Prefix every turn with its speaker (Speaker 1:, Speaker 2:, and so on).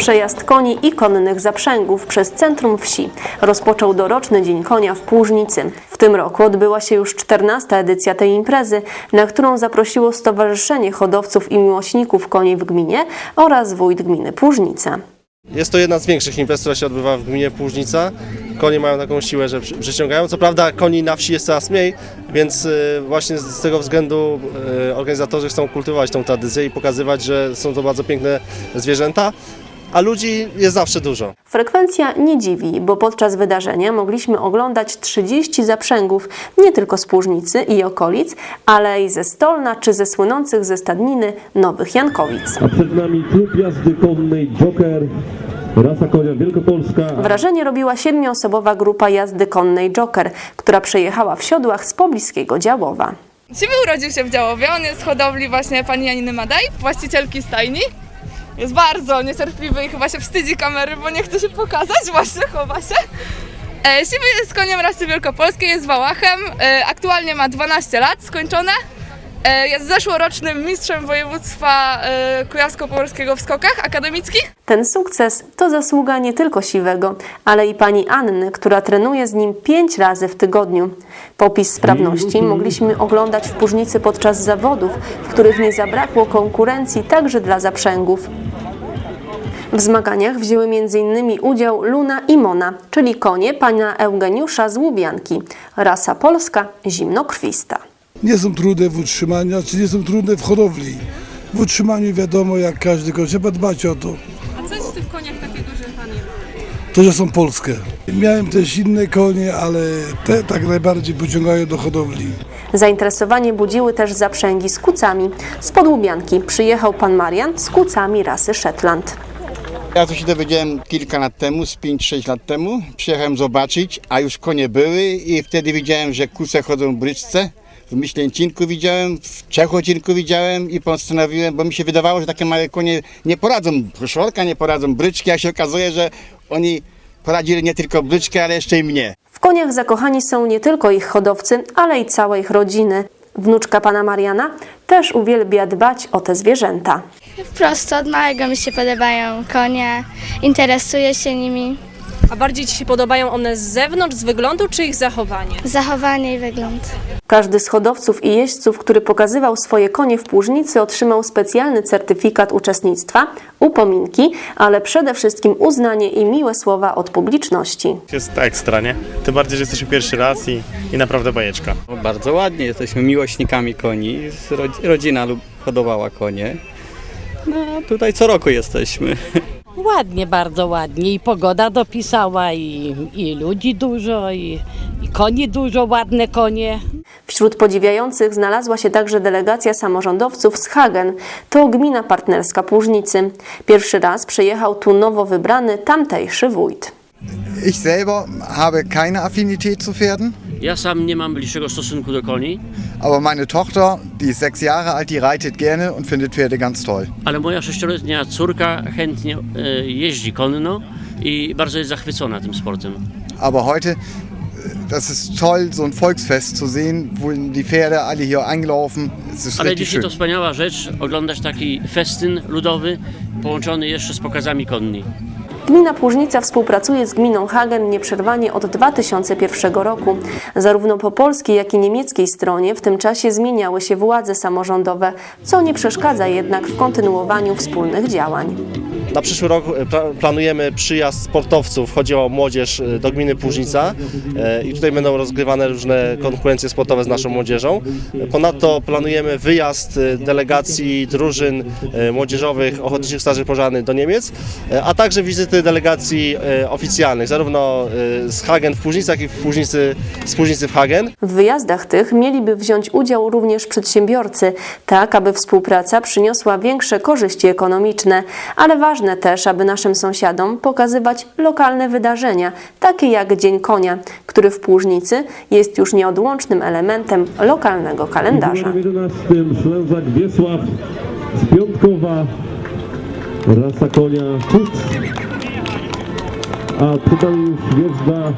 Speaker 1: Przejazd koni i konnych zaprzęgów przez centrum wsi rozpoczął doroczny Dzień Konia w Płużnicy. W tym roku odbyła się już 14. edycja tej imprezy, na którą zaprosiło Stowarzyszenie Hodowców i Miłośników Koni w gminie oraz wójt gminy Płużnica.
Speaker 2: Jest to jedna z większych imprez, która się odbywa w gminie Płużnica. Konie mają taką siłę, że przy- przyciągają. Co prawda koni na wsi jest coraz mniej, więc y, właśnie z z tego względu y, organizatorzy chcą kultywować tą tradycję i pokazywać, że są to bardzo piękne zwierzęta, a ludzi jest zawsze dużo.
Speaker 1: Frekwencja nie dziwi, bo podczas wydarzenia mogliśmy oglądać 30 zaprzęgów nie tylko z Płużnicy i okolic, ale i ze Stolna czy ze słynących ze stadniny Nowych Jankowic.
Speaker 3: A przed nami klub jazdy konnej Joker, rasa konia Wielkopolska.
Speaker 1: Wrażenie robiła siedmioosobowa grupa jazdy konnej Joker, która przejechała w siodłach z pobliskiego Działowa.
Speaker 4: Siwy urodził się w Działowie, on jest z hodowli właśnie pani Janiny Madej, właścicielki stajni. Jest bardzo niecierpliwy i chyba się wstydzi kamery, bo nie chce się pokazać, właśnie chowa się. E, Siwy jest koniem rasy wielkopolskiej, jest wałachem, e, aktualnie ma 12 lat, skończone. E, jest zeszłorocznym mistrzem województwa e, kujawsko-pomorskiego w skokach akademickich.
Speaker 1: Ten sukces to zasługa nie tylko Siwego, ale i pani Anny, która trenuje z nim pięć razy w tygodniu. Popis sprawności mogliśmy oglądać w Płużnicy podczas zawodów, w których nie zabrakło konkurencji także dla zaprzęgów. W zmaganiach wzięły m.in. udział Luna i Mona, czyli konie pana Eugeniusza z Łubianki, rasa polska zimnokrwista.
Speaker 5: nie są trudne w utrzymaniu, czy nie są trudne w hodowli. W utrzymaniu wiadomo, jak każdy koń, trzeba dbać o to.
Speaker 4: A co jest w tych koniach takiego, że pan je
Speaker 5: To, że są polskie. Miałem też inne konie, ale te tak najbardziej pociągają do hodowli.
Speaker 1: Zainteresowanie budziły też zaprzęgi z kucami. Z Podłubianki przyjechał pan Marian z kucami rasy Shetland.
Speaker 6: Ja to się dowiedziałem kilka lat temu, z 5-6 lat temu. Przyjechałem zobaczyć, a już konie były i wtedy widziałem, że kuce chodzą w bryczce. W Myślęcinku widziałem, w Czechocinku widziałem i postanowiłem, bo mi się wydawało, że takie małe konie nie poradzą proszorka, nie poradzą bryczki, a się okazuje, że oni poradzili nie tylko bryczkę, ale jeszcze i mnie.
Speaker 1: W koniach zakochani są nie tylko ich hodowcy, ale i całe ich rodziny. Wnuczka pana Mariana też uwielbia dbać o te zwierzęta.
Speaker 7: Prosto od małego mi się podobają konie, interesuję się nimi,
Speaker 8: A bardziej Ci się podobają one z zewnątrz, z wyglądu, czy ich zachowanie?
Speaker 7: zachowanie i wygląd.
Speaker 1: Każdy z hodowców i jeźdźców, który pokazywał swoje konie w Płużnicy, otrzymał specjalny certyfikat uczestnictwa, upominki, ale przede wszystkim uznanie i miłe słowa od publiczności.
Speaker 9: Jest ekstra, nie? Tym bardziej, że jesteśmy pierwszy raz i, i naprawdę bajeczka.
Speaker 10: Bardzo ładnie, jesteśmy miłośnikami koni. Rodzina lub hodowała konie. No, tutaj co roku jesteśmy.
Speaker 11: Ładnie, bardzo ładnie. I pogoda dopisała, i, i ludzi dużo, i, i koni dużo, ładne konie.
Speaker 1: Wśród podziwiających znalazła się także delegacja samorządowców z Hagen. To gmina partnerska Płużnicy. Pierwszy raz przyjechał tu nowo wybrany tamtejszy wójt.
Speaker 6: Ich selber habe keine Affinität zu Pferden,
Speaker 10: Ja sam nie mam bliższego stosunku do koni,
Speaker 6: aber meine Tochter, die ist sechs Jahre alt, die reitet gerne und findet Pferde ganz toll.
Speaker 10: ale moja sześcioletnia córka chętnie e, jeździ konno i bardzo jest zachwycona tym sportem.
Speaker 6: Aber heute, das ist toll, so ein Volksfest zu sehen, wo die Pferde alle hier einlaufen. Es ist
Speaker 10: Ale dzisiaj
Speaker 6: schön.
Speaker 10: to wspaniała rzecz oglądać taki festyn ludowy połączony jeszcze z pokazami konni.
Speaker 1: Gmina Płużnica współpracuje z gminą Hagen nieprzerwanie od 2001 roku. Zarówno po polskiej, jak i niemieckiej stronie w tym czasie zmieniały się władze samorządowe, co nie przeszkadza jednak w kontynuowaniu wspólnych działań.
Speaker 2: Na przyszły rok e, pla- planujemy przyjazd sportowców, chodzi o młodzież e, do gminy Płużnica e, i tutaj będą rozgrywane różne konkurencje sportowe z naszą młodzieżą. Ponadto planujemy wyjazd delegacji drużyn młodzieżowych Ochotniczych Straży Pożarnych do Niemiec, a także wizyty delegacji e, oficjalnych, zarówno e, z Hagen w Płużnicach, jak i w Płużnicy, z Płużnicy w Hagen.
Speaker 1: W wyjazdach tych mieliby wziąć udział również przedsiębiorcy, tak aby współpraca przyniosła większe korzyści ekonomiczne, ale ważne też, aby naszym sąsiadom pokazywać lokalne wydarzenia, takie jak Dzień Konia, który w Płużnicy jest już nieodłącznym elementem lokalnego kalendarza.
Speaker 3: W numerem 11 Ślęzak Wiesław z Piątkowa, rasa konia Kuc. A tutaj już wjeżdża